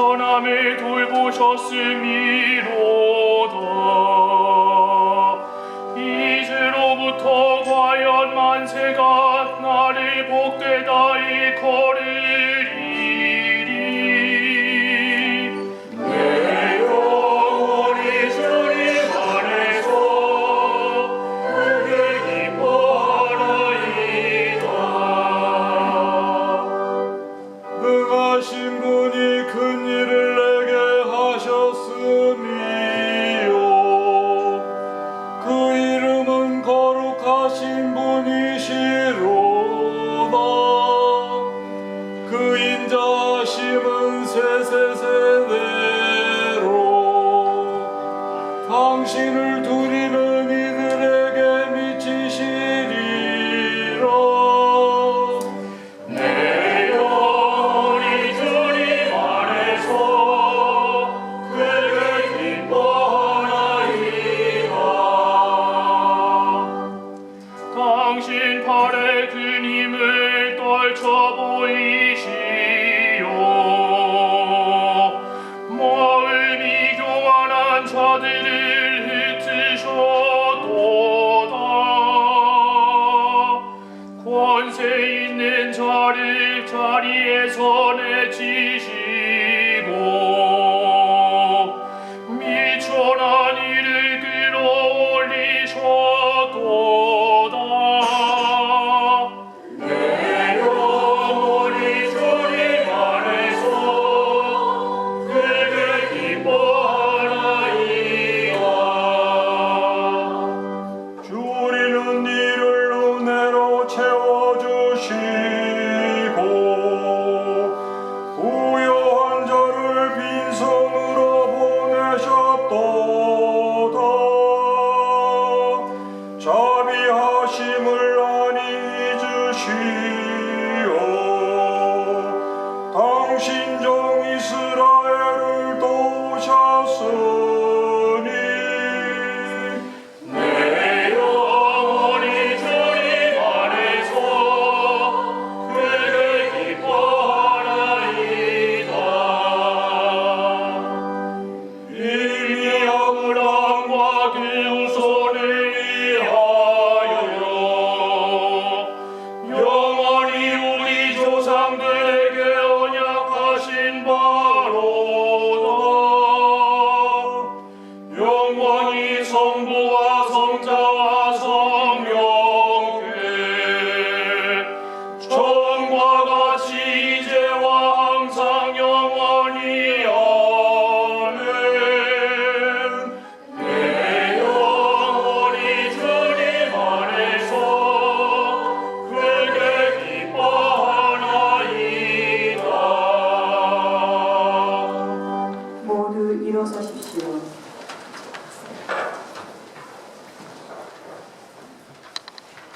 천함을 돌보셨음이로다. 이제로부터 과연 만세가 나를 복되다 일거리 주의 손에 지시 我先说说。